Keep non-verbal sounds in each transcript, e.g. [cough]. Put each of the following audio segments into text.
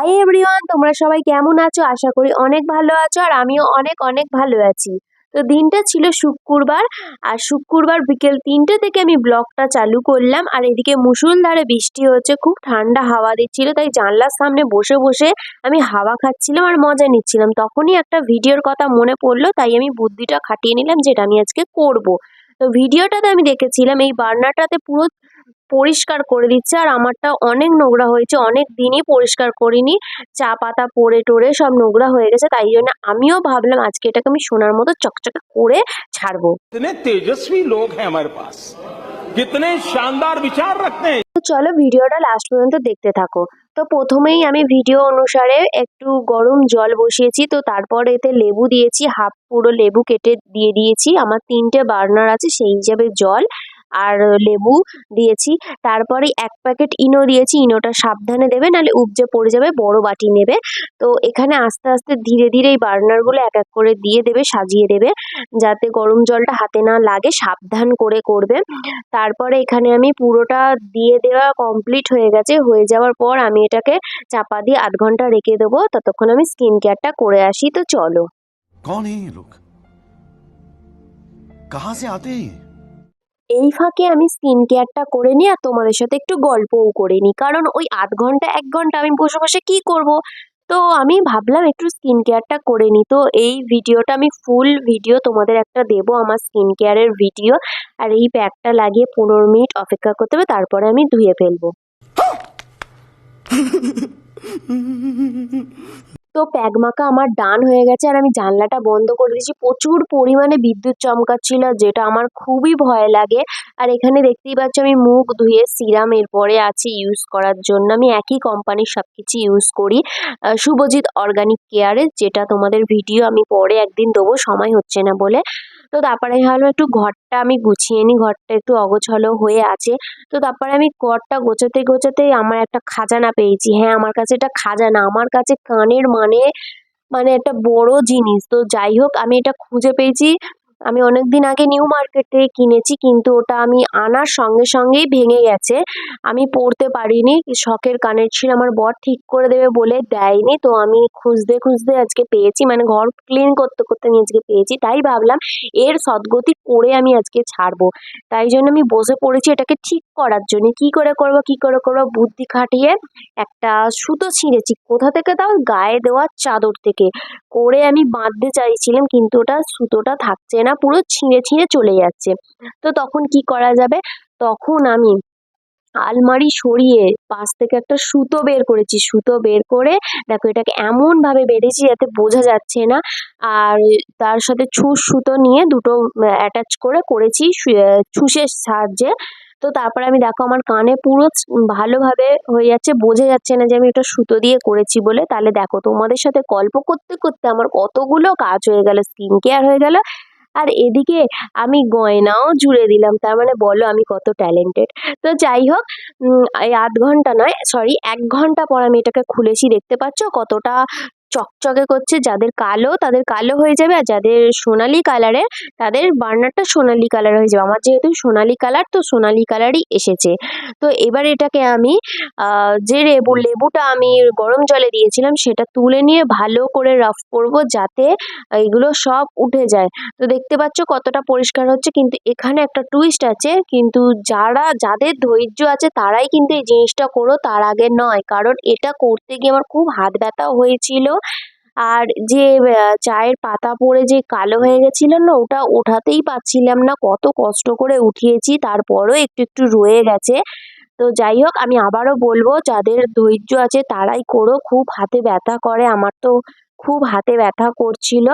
Hi everyone তোমরা সবাই কেমন আছো? আশা করি অনেক ভালো আছো আর আমিও অনেক অনেক ভালো আছি। তো দিনটা ছিল শুক্রবার আর শুক্রবার বিকেল তিনটে থেকে আমি ব্লগটা চালু করলাম আর এদিকে মুসুলধারে বৃষ্টি হচ্ছে, খুব ঠান্ডা হাওয়া দিচ্ছিল, তাই জানলার সামনে বসে বসে আমি হাওয়া খাচ্ছিলাম আর মজা নিচ্ছিলাম। তখনই একটা ভিডিওর কথা মনে পড়ল, তাই আমি বুদ্ধিটা খাটিয়ে নিলাম যেটা আমি আজকে করব। তো ভিডিওটাতে আমি দেখেছিলাম, এই বার্নারটাতে পুরো পরিষ্কার করে দিচ্ছে আর আমারটা অনেক নোংরা হয়েছে, অনেক দিনই পরিষ্কার করিনি। চা পাতা পড়ে টোরে সব নোংরা হয়ে গেছে, তাই জন্য আমিও ভাবলাম আজকে এটাকে আমি সোনার মতো চকচকে করে ছাড়বো। তেজস্বী লোক হ্যাঁ আমার পাস শানদার বিচার রাখতে চলো ভিডিওটা লাস্ট পর্যন্ত দেখতে থাকো। তো প্রথমেই আমি ভিডিও অনুসারে একটু গরম জল বসিয়েছি, তো তারপর এতে লেবু দিয়েছি, হাফ পুরো লেবু কেটে দিয়ে দিয়েছি। আমার তিনটে বার্নার আছে, সেই হিসাবে জল। আর লেবু দিয়েছি তারপরে এক প্যাকেট ইনো দিয়েছি ইনোটা সাবধানে দেবে নাহলে উপজে পড়ে যাবে বড় বাটি নেবে তো এখানে আস্তে আস্তে ধীরে ধীরে এই বার্নারগুলো এক এক করে দিয়ে দেবে সাজিয়ে দেবে যাতে গরম জলটা হাতে না লাগে সাবধান করে করবে তারপরে এখানে আমি পুরোটা দিয়ে দেওয়া কমপ্লিট হয়ে গেছে হয়ে যাওয়ার পর আমি এটাকে চাপা দিয়ে আধ ঘন্টা রেখে দেবো ততক্ষণ আমি স্কিন কেয়ারটা করে আসি তো চলো कौन है ये लोग कहाँ से आते हैं ये এই ফাঁকে আমি স্কিন কেয়ারটা করে নিই আর তোমাদের সাথে একটু গল্পও করে নিই। কারণ ওই আধ ঘণ্টা, এক ঘণ্টা আমি বসে বসে কি করব? তো আমি ভাবলাম একটু স্কিন কেয়ারটা করে নিই। তো এই ভিডিওটা আমি ফুল ভিডিও তোমাদের একটা দেবো, আমার স্কিন কেয়ারের ভিডিও আর এই প্যাকটা লাগিয়ে পনেরো মিনিট অপেক্ষা করতে হবে, তারপরে আমি ধুয়ে ফেলব। [laughs] তো প্যাগমাকা আমার ডান হয়ে গেছে আর আমি জানলাটা বন্ধ করে দিয়েছি। প্রচুর পরিমাণে বিদ্যুৎ চমকাচ্ছিল, যেটা আমার খুবই ভয় লাগে। আর এখানে দেখতেই পাচ্ছ আমি মুখ ধুয়ে সিরাম এরপরে আছে ইউজ করার জন্য। আমি একই কোম্পানির সব কিছু ইউজ করি শুভজিৎ অর্গানিক কেয়ারের যেটা তোমাদের ভিডিও আমি পরে একদিন দেবো, সময় হচ্ছে না বলে। তো তারপরে ভাবলাম একটু ঘরটা আমি গুছিয়ে নিই, ঘরটা একটু অগোছলো হয়ে আছে। তো তারপরে আমি ঘরটা গোছাতে গোছাতে আমার একটা খাজানা পেয়েছি। হ্যাঁ আমার কাছে এটা খাজানা, আমার কাছে কানের মানে মানে একটা বড় জিনিস। তো যাই হোক, আমি এটা খুঁজে পেয়েছি। আমি অনেক দিন আগে নিউ মার্কেট থেকে কিনেছি, কিন্তু ওটা আমি আনার সঙ্গে সঙ্গেই ভেঙে গেছে। আমি পরতে পারিনি, শখের কানের ছিল আমার বর ঠিক করে দেবে বলে দেয়নি, তো আমি খুঁজতে খুঁজতে আজকে পেয়েছি মানে ঘর ক্লিন করতে করতে আমি আজকে পেয়েছি, তাই ভাবলাম এর সদ্গতি করে আমি আজকে ছাড়বো। তাই জন্য আমি বসে পড়েছি এটাকে ঠিক করার জন্য। কি করে করব, কি করে করব, বুদ্ধি খাটিয়ে একটা সুতো ছিঁড়েছি, কোথা থেকে তাও গায়ে দেওয়া চাদর থেকে। করে আমি বাঁধতে চাইছিলাম, কিন্তু ওটা সুতোটা থাকছে না। পুরো ছিঁড়ে ছিঁড়ে চলে যাচ্ছে। তো তখন কি করা যাবে? তখন আমি আলমারি সরিয়ে পাশ থেকে একটা সুতো বের করেছি। সুতো বের করে, দেখো এটাকে এমন ভাবে বেঁধেছি যাতে বোঝা যাচ্ছে না। আর তার সাথে ছুঁচ সুতো নিয়ে দুটো অ্যাটাচ করে করেছি ছুঁচের সাহায্যে। তো তারপরে আমি, দেখো আমার কানে পুরো ভালোভাবে হয়ে যাচ্ছে, বোঝা যাচ্ছে না যে আমি এটা সুতো দিয়ে করেছি বলে। তাহলে দেখো তোমাদের সাথে গল্প করতে করতে আমার কতগুলো কাজ হয়ে গেল। স্কিন কেয়ার হয়ে গেল আর এদিকে আমি গয়নাও জুড়ে দিলাম। তার মানে বলো আমি কত ট্যালেন্টেড তো যাই হোক এই আধ ঘণ্টা নয় সরি এক ঘণ্টা পর আমি এটাকে খুলেছি। দেখতে পাচ্ছ কতটা চকচকে করছে, যাদের কালো, তাদের কালো হয়ে যাবে আর যাদের সোনালি কালারের তাদের বার্নারটা সোনালি কালার হয়ে যাবে। আমার যেহেতু সোনালি কালার তো সোনালি কালারই এসেছে। তো এবার এটাকে আমি যে লেবু, লেবুটা আমি গরম জলে দিয়েছিলাম, সেটা তুলে নিয়ে ভালো করে রাফ করব যাতে এগুলো সব উঠে যায়। তো দেখতে পাচ্ছ কতটা পরিষ্কার হচ্ছে, কিন্তু এখানে একটা টুইস্ট আছে, কিন্তু যারা, যাদের ধৈর্য আছে, তারাই কিন্তু এই জিনিসটা করো, তার আগে নয়। কারণ এটা করতে গিয়ে আমার খুব হাত ব্যথা হয়েছিল। আর যে চায়ের পাতা পড়ে যে কালো হয়ে গেছিল না, ওটা ওঠাতেই পাচ্ছিলাম না। কত কষ্ট করে উঠিয়েছি, তারপরও একটু একটু রয়ে গেছে। তো যাই হোক, আমি আবারও বলব, যাদের ধৈর্য আছে তারাই করো। খুব হাতে ব্যথা করে, আমার তো খুব হাতে ব্যথা করছিল।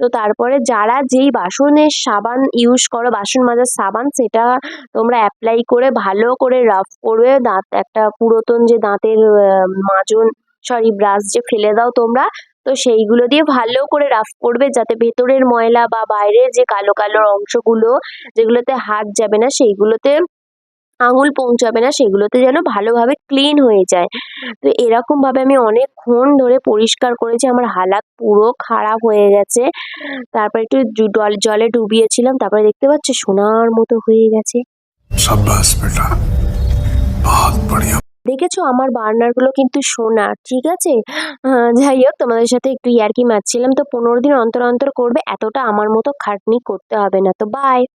তো তারপরে যারা যেই বাসনের সাবান ইউজ করো, বাসন মাজার সাবান, সেটা তোমরা অ্যাপ্লাই করে, ভালো করে রাফ করবে। দাঁত, একটা পুরাতন যে দাঁতের মাজন সরি ব্রাশ যে ফেলে দাও তোমরা। তো সেইগুলো দিয়ে ভালো করে রাফ করবে যাতে ভেতরের ময়লা বা বাইরের যে কালো কালো অংশগুলো যেগুলোতে হাত যাবে না, সেইগুলোতে আঙুল পৌঁছাবে না, সেগুলোতে যেন ভালোভাবে ক্লিন হয়ে যায়। তো এরকমভাবে আমি অনেকক্ষণ ধরে পরিষ্কার করেছি, আমার হালাত পুরো খারাপ হয়ে গেছে। তারপরে একটু জলে ডুবিয়েছিলাম, তারপরে দেখতে পাচ্ছি সোনার মতো হয়ে গেছে। বেটা দেখেছ? আমার বার্নারগুলো কিন্তু সোনা ঠিক আছে? আহ, যাই হোক তোমাদের সাথে একটু ইয়ার্কি মারছিলাম। তো পনেরো দিন অন্তর অন্তর করবে এতটা আমার মতো খাটনি করতে হবে না। তো বাই